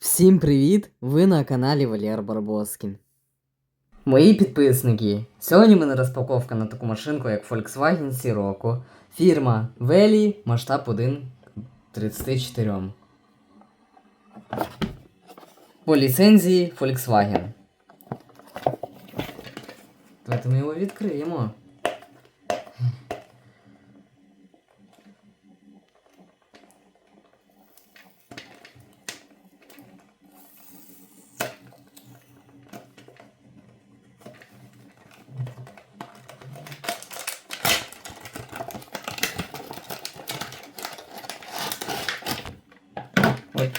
Всім привіт! Ви на каналі Валєр Барбоскін. Мої підписники. Сьогодні мене розпаковка на таку машинку, як Volkswagen Sirocco. Фірма Veli, масштаб 1 34. По ліцензії Volkswagen. Давайте ми його відкриємо. Ой.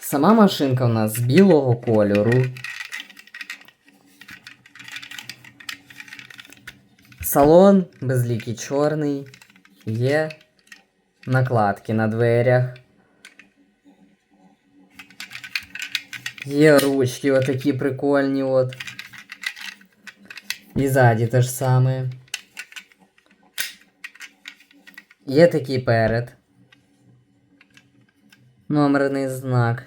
Сама машинка у нас з білого кольору. Салон безлікий чорний. Є накладки на дверях. Є ручки отакі прикольні от. І ззаді те ж саме. Є такий перед. Номерний знак.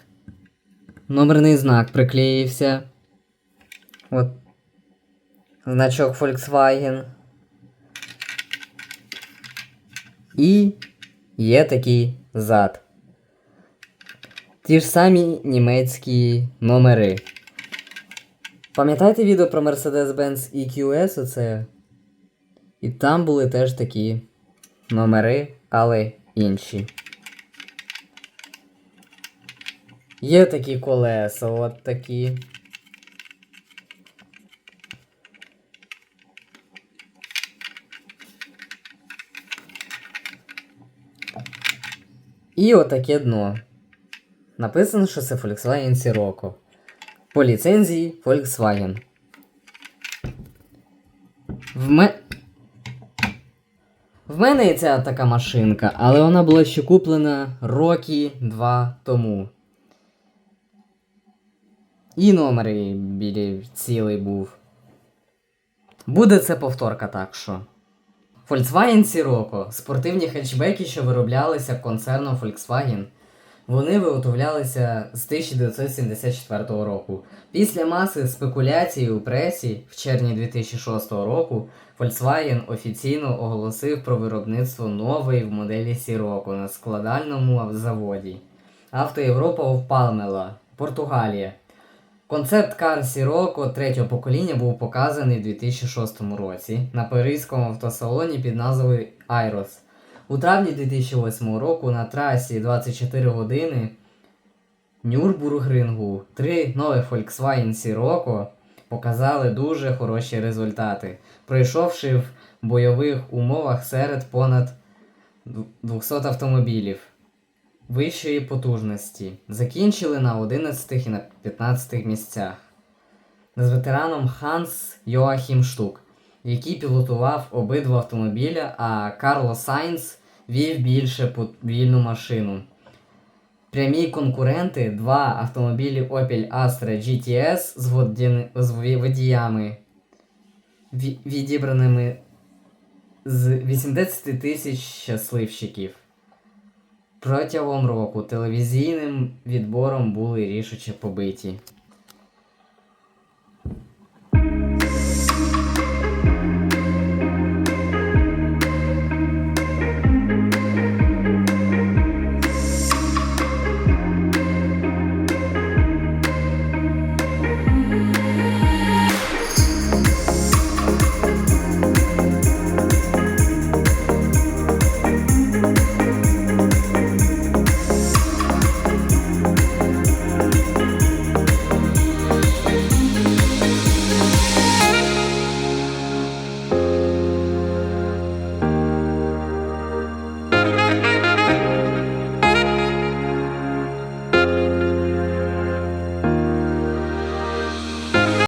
Номерний знак приклеївся. От. Значок Volkswagen. І є такий зад. Ті ж самі німецькі номери. Пам'ятаєте відео про Mercedes-Benz EQS оце? І там були теж такі номери, але інші. Є такі колеса, от такі. І отаке дно. Написано, що це Volkswagen Sirocco. По ліцензії Volkswagen. В ме... Мене є ця така машинка, але вона була ще куплена роки два тому. І номер білі цілий був. Буде це повторка так що. Volkswagen Sirocco спортивні хетчбеки, що вироблялися концерном Volkswagen. Вони виготовлялися з 1974 року. Після маси спекуляцій у пресі в червні 2006 року Volkswagen офіційно оголосив про виробництво нової в моделі Sirocco на складальному заводі. Авто Європа в Палмела, Португалія. Концепт кар Sirocco третього покоління був показаний в 2006 році на паризькому автосалоні під назвою Айрос. У травні 2008 року на трасі 24 години Нюрбургрингу три нових Volkswagen Sirocco показали дуже хороші результати, пройшовши в бойових умовах серед понад 200 автомобілів вищої потужності. Закінчили на 11 і на 15 місцях. З ветераном Ханс Йоахім Штук, який пілотував обидва автомобіля, а Карло Сайнс вів більше повільну машину. Прямі конкуренти два автомобілі Opel Astra GTS з, водін... з водіями, відібраними з 80 тисяч щасливчиків. Протягом року телевізійним відбором були рішуче побиті.